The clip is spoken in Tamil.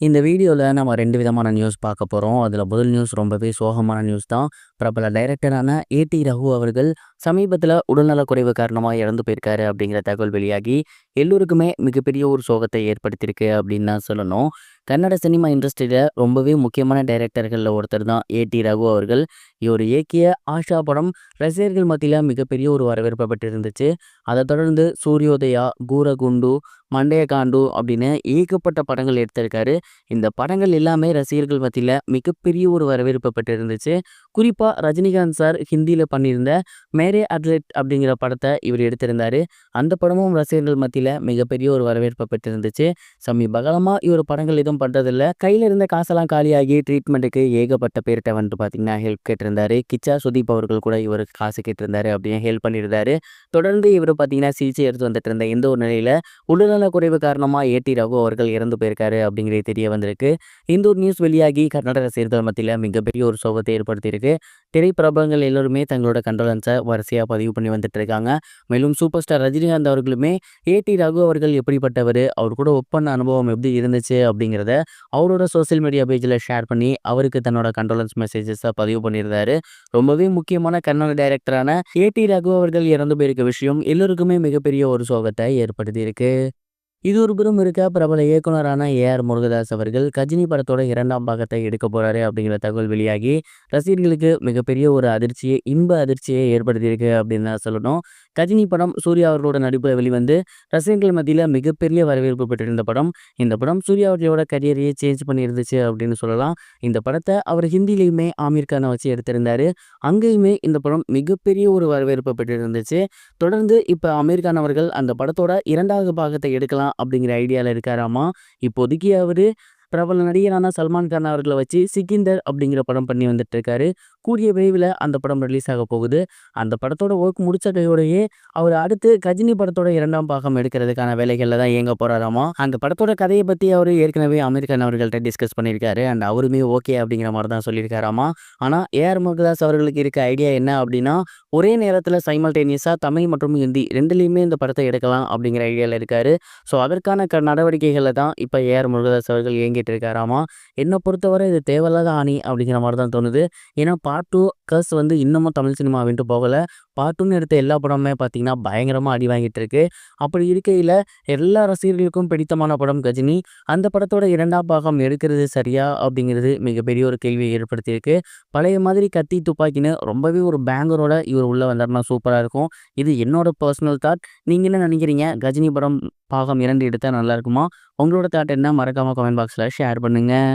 இந்த வீடியோவில் நம்ம ரெண்டு விதமான நியூஸ் பார்க்க போகிறோம் அதில் முதல் நியூஸ் ரொம்பவே சோகமான நியூஸ் தான். பிரபல டைரக்டரான ஏடி ரகு அவர்கள் சமீபத்தில் உடல்நலக்குறைவு காரணமாக இறந்து போயிருக்காரு அப்படிங்கிற தகவல் வெளியாகி எல்லோருக்குமே மிகப்பெரிய ஒரு சோகத்தை ஏற்படுத்தியிருக்கு அப்படின்னு தான் சொல்லணும். கன்னட சினிமா இண்டஸ்ட்ரியில் ரொம்பவே முக்கியமான டைரக்டர்களில் ஒருத்தர் தான் ஏடி ரகு அவர்கள். இவர் இயக்கிய ஆஷா படம் ரசிகர்கள் மத்தியில் மிகப்பெரிய ஒரு வரவேற்பை பெற்றிருந்துச்சு. அதை தொடர்ந்து சூரியோதயா கூரகுண்டு மண்டையகாண்டு அப்படின்னு ஏகப்பட்ட படங்கள் எடுத்திருக்காரு. இந்த படங்கள் எல்லாமே ரசிகர்கள் மத்தியில் மிகப்பெரிய ஒரு வரவேற்பை பெற்றிருந்துச்சு. குறிப்பாக ரஜினிகாந்த் சார் ஹிந்தியில் பண்ணியிருந்த மேரே அட்லெட் அப்படிங்கிற படத்தை இவர் எடுத்திருந்தார். அந்த படமும் ரசிகர்கள் மத்தியில் மிகப்பெரிய ஒரு வரவேற்பை பெற்றிருந்துச்சு. சமீப காலமாக இவர் படங்கள் எதுவும் பண்ணுறதில்ல கையில் இருந்த காசெல்லாம் காலியாகி ட்ரீட்மெண்ட்டுக்கு ஏகப்பட்ட பேர்கிட்ட வந்துட்டு பார்த்தீங்கன்னா ஹெல்ப் கேட்டிருந்தாரு. கிச்சா சுதீப் அவர்கள் கூட இவருக்கு காசு கேட்டிருந்தாரு அப்படின்னு ஹெல்ப் பண்ணியிருந்தாரு. தொடர்ந்து இவர் பார்த்தீங்கன்னா சிகிச்சை எடுத்து வந்துட்டு இருந்த எந்த ஒரு நிலையில் உடல்நல குறைவு காரணமாக ஏடி ரகு அவர்கள் இறந்து போயிருக்காரு அப்படிங்கிறது தெரிய வந்திருக்கு. இந்த ஒரு நியூஸ் வெளியாகி கர்நாடக ரசிகர்கள் மத்தியில் மிகப்பெரிய ஒரு சோகத்தை ஏற்படுத்தியிருக்கு. திரைப்பிரபலங்கள் எல்லோருமே தங்களோட கண்டோலன்ஸை வரிசையாக பதிவு பண்ணி வந்துட்டு இருக்காங்க மேலும் சூப்பர் ஸ்டார் ரஜினிகாந்த் அவர்களுமே ஏடி ரகு அவர்கள் எப்படிப்பட்டவர் அவர் கூட ஒர்க் பண்ண அனுபவம் எப்படி இருந்துச்சு அப்படிங்கிறத அவரோட சோசியல் மீடியா பேஜில் ஷேர் பண்ணி அவருக்கு தன்னோட கண்டோலன்ஸ் மெசேஜஸை பதிவு பண்ணியிருந்தாரு. ரொம்பவே முக்கியமான கன்னட டைரக்டரான ஏடி ரகு அவர்கள் இறந்து போயிருக்க விஷயம் எல்லோருக்குமே மிகப்பெரிய ஒரு சோகத்தை ஏற்படுத்தியிருக்கு. இது ஒரு புறம் இருக்க பிரபல இயக்குனரான ஏஆர் முருகதாஸ் அவர்கள் கஜினி படத்தோட இரண்டாம் பாகத்தை எடுக்க போறாரு அப்படிங்கிற தகவல் வெளியாகி ரசிகர்களுக்கு மிகப்பெரிய ஒரு அதிர்ச்சியை இன்ப அதிர்ச்சியை ஏற்படுத்தியிருக்கு அப்படின்னு தான் சொல்லணும். கஜினி படம் சூர்யா அவர்களோட நடிப்பில் வெளிவந்து ரசிகர்கள் மத்தியில் மிகப்பெரிய வரவேற்பு பெற்றிருந்த படம். இந்த படம் சூர்யா அவர்களோட கரியரையே சேஞ்ச் பண்ணியிருந்துச்சு அப்படின்னு சொல்லலாம். இந்த படத்தை அவர் ஹிந்திலையுமே ஆமீர் கானை வச்சு எடுத்திருந்தார். அங்கேயுமே இந்த படம் மிகப்பெரிய ஒரு வரவேற்பு பெற்றிருந்துச்சு. தொடர்ந்து இப்போ ஆமீர் கான் அவர்கள் அந்த படத்தோட இரண்டாவது பாகத்தை எடுக்கலாம் அப்படிங்கிற ஐடியாவில் இருக்காராமா? இப்போதைக்கு அவர் பிரபல நடிகரான சல்மான் கான் அவர்களை வச்சு சிக்கிந்தர் அப்படிங்கிற படம் பண்ணி வந்துட்டு இருக்காரு. கூடிய விரைவில் அந்த படம் ரிலீஸ் ஆக போகுது. அந்த படத்தோட ஒர்க் முடிச்ச கையோடையே அவர் அடுத்து கஜினி படத்தோட இரண்டாம் பாகம் எடுக்கிறதுக்கான வேலைகளில் தான் இயங்க போறாராமா? அந்த படத்தோட கதையை பற்றி அவர் ஏற்கனவே அமெரிக்கன் அவர்கள்ட்ட டிஸ்கஸ் பண்ணியிருக்காரு. அண்ட் அவருமே ஓகே அப்படிங்கிற மாதிரி தான் சொல்லியிருக்காராமா? ஆனால் ஏஆர் முருகதாஸ் அவர்களுக்கு இருக்க ஐடியா என்ன அப்படின்னா ஒரே நேரத்தில் சைமல்டேனியஸாக தமிழ் மற்றும் ஹிந்தி ரெண்டுலேயுமே இந்த படத்தை எடுக்கலாம் அப்படிங்கிற ஐடியாவில் இருக்காரு. ஸோ அதற்கான க நடவடிக்கைகளை தான் இப்போ ஏஆர் முருகதாஸ் அவர்கள் இயங்கிட்டு இருக்காராமா? என்னை பொறுத்தவரை இது தேவையில்லாத ஆணி அப்படிங்கிற மாதிரி தான் தோணுது. ஏன்னா பார்ட் டூ கஸ் வந்து இன்னமும் தமிழ் சினிமா விட்டு போகலை. பார்ட் டூன்னு எடுத்த எல்லா படமுமே பார்த்தீங்கன்னா பயங்கரமாக அடி வாங்கிட்டு இருக்கு. அப்படி இருக்கையில் எல்லா ரசிகர்களுக்கும் பிடித்தமான படம் கஜினி. அந்த படத்தோட இரண்டாம் பாகம் எடுக்கிறது சரியா அப்படிங்கிறது மிகப்பெரிய ஒரு கேள்வியை ஏற்படுத்தியிருக்கு. பழைய மாதிரி கத்தி துப்பாக்கின்னு ரொம்பவே ஒரு பேங்கரோட இவர் உள்ளே வந்தார்னா சூப்பராக இருக்கும். இது என்னோட பர்சனல் தாட் நீங்கள் என்ன நினைக்கிறீங்க? கஜினி படம் பாகம் இரண்டு எடுத்தால் நல்லா இருக்குமா? உங்களோட தாட் என்ன? மறக்காமல் கமெண்ட் பாக்ஸில் ஷேர் பண்ணுங்கள்